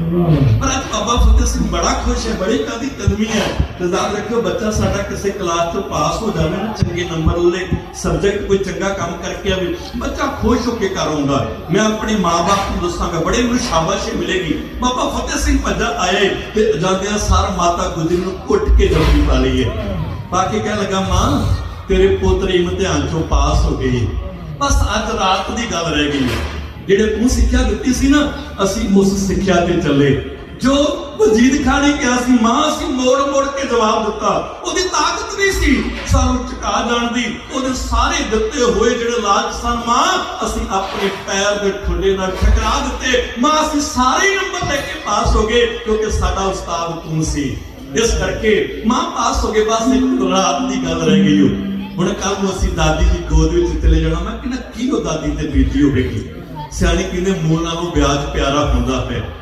ਪਰ ਅੱਜ ਬਾਬਾ ਫਤਿਹ ਸਿੰਘ ਬੜਾ ਖੁਸ਼ ਹੈ, ਬੜੀ ਕਾਦੀ ਕਦਮੀ ਹੈ। ਤੇ ਯਾਦ ਰੱਖਿਓ, ਬੱਚਾ ਸਾਡਾ ਕਿਸੇ ਕਲਾਸ ਤੋਂ ਪਾਸ ਹੋ ਜਾਵੇ ਨਾ, ਚੰਗੇ ਨੰਬਰ ਲੈ ਸਬਜੈਕਟ ਕੋਈ ਚੰਗਾ ਕੰਮ ਕਰਕੇ ਆਵੇ, ਬੱਚਾ ਖੁਸ਼ ਹੋ ਕੇ ਘਰ ਆਉਂਦਾ ਮੈਂ ਆਪਣੇ ਮਾਪੇ ਨੂੰ ਦੱਸਾਂਗਾ, ਬੜੇ ਮੈਨੂੰ ਸ਼ਾਬਾਸ਼ੀ ਮਿਲੇਗੀ। ਬਾਬਾ ਫਤਿਹ ਸਿੰਘ ਭੱਜਾ ਆਏ ਤੇ ਜਾਂਦਿਆਂ ਸਾਰ ਮਾਤਾ ਗੁਜਰੀ ਨੂੰ ਘੁੱਟ ਕੇ ਜੱਫੀ ਪਾ ਲਈ ਹੈ। ਪਾ ਕੇ ਕਹਿ ਲਗਾ, ਮਾਂ, ਤੇਰੇ ਪੋਤਰੇ ਇਮਤਿਹਾਨ ਚੋਂ ਪਾਸ ਹੋ ਗਏ ਬਸ ਅੱਜ ਰਾਤ ਦੀ ਗੱਲ ਰਹਿ ਗਈ ਹੈ। ਜਿਹੜੇ ਤੂੰ ਸਿੱਖਿਆ ਦਿੱਤੀ ਸੀ ਨਾ, ਅਸੀਂ ਉਸ ਸਿੱਖਿਆ ਤੇ ਚੱਲੇ। ਜੋ ਵਜੀਦ ਖਾਨ ਨੇ ਕਿਹਾ ਸੀ, ਮਾਂ, ਅਸੀਂ ਮੋੜ ਮੋੜ ਕੇ ਜਵਾਬ ਦਿੱਤਾ। ਉਹਦੀ ਤਾਕਤ ਨਹੀਂ ਸੀ ਸਾਨੂੰ ਝੁਕਾ ਜਾਣ ਦੀ। ਉਹਦੇ ਸਾਰੇ ਦਿੱਤੇ ਹੋਏ ਜਿਹੜੇ ਲਾਜ ਸਨ, ਮਾਂ, ਅਸੀਂ ਆਪਣੇ ਪੈਰ ਦੇ ਠੁੱਡੇ ਨਾਲ ਠਕਰਾ ਦਿੱਤੇ। ਮਾਂ, ਅਸੀਂ ਸਾਰੇ ਨੰਬਰ ਲੈ ਕੇ ਪਾਸ ਹੋ ਗਏ, ਕਿਉਂਕਿ ਸਾਡਾ ਉਸਤਾਦ ਤੂੰ ਸੀ। ਇਸ ਕਰਕੇ ਮਾਂ ਪਾਸ ਹੋ ਗਏ, ਬਸ ਇੱਕ ਰਾਤ ਦੀ ਗੱਲ ਰਹਿ ਗਈ ਹੋ ਹੁਣ ਕੱਲ ਨੂੰ ਅਸੀਂ ਦਾਦੀ ਦੀ ਗੋਦ ਵਿੱਚ ਚਲੇ ਜਾਣਾ। ਮੈਂ ਕਿਹਾ ਕੀ ਉਹ ਦਾਦੀ ਤੇ ਬੀਤੀ ਹੋਵੇਗੀ? ਸਿਆਣੇ ਕਹਿੰਦੇ ਮੂਲ ਨਾਲੋਂ ਵਿਆਜ ਪਿਆਰਾ ਹੁੰਦਾ ਹੈ।